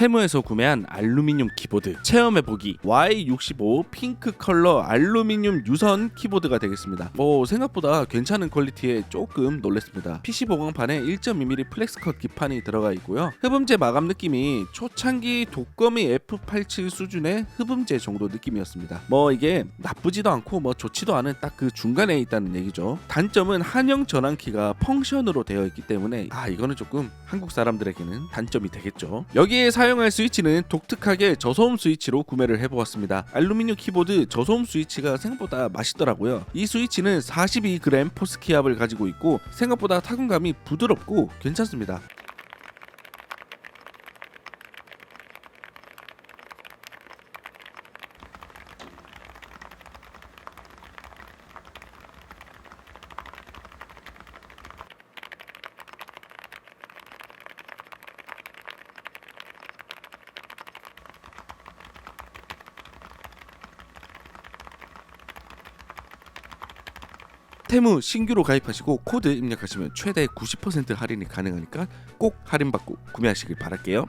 테무에서 구매한 알루미늄 키보드 체험해보기 Y65 핑크 컬러 알루미늄 유선 키보드가 되겠습니다. 뭐 생각보다 괜찮은 퀄리티에 조금 놀랐습니다. PC 보강판에 1.2mm 플렉스컷 기판이 들어가 있고요. 흡음재 마감 느낌이 초창기 독거미 F87 수준의 흡음재 정도 느낌이었습니다. 뭐 이게 나쁘지도 않고 뭐 좋지도 않은 딱 그 중간에 있다는 얘기죠. 단점은 한영 전환키가 펑션으로 되어 있기 때문에 아 이거는 조금 한국 사람들에게는 단점이 되겠죠. 여기에 사용 할 스위치는 독특하게 저소음 스위치로 구매를 해보았습니다. 알루미늄 키보드 저소음 스위치가 생각보다 맛있더라고요. 이 스위치는 42g 포스키압을 가지고 있고 생각보다 타건감이 부드럽고 괜찮습니다. 테무 신규로 가입하시고 코드 입력하시면 최대 90% 할인이 가능하니까 꼭 할인받고 구매하시길 바랄게요.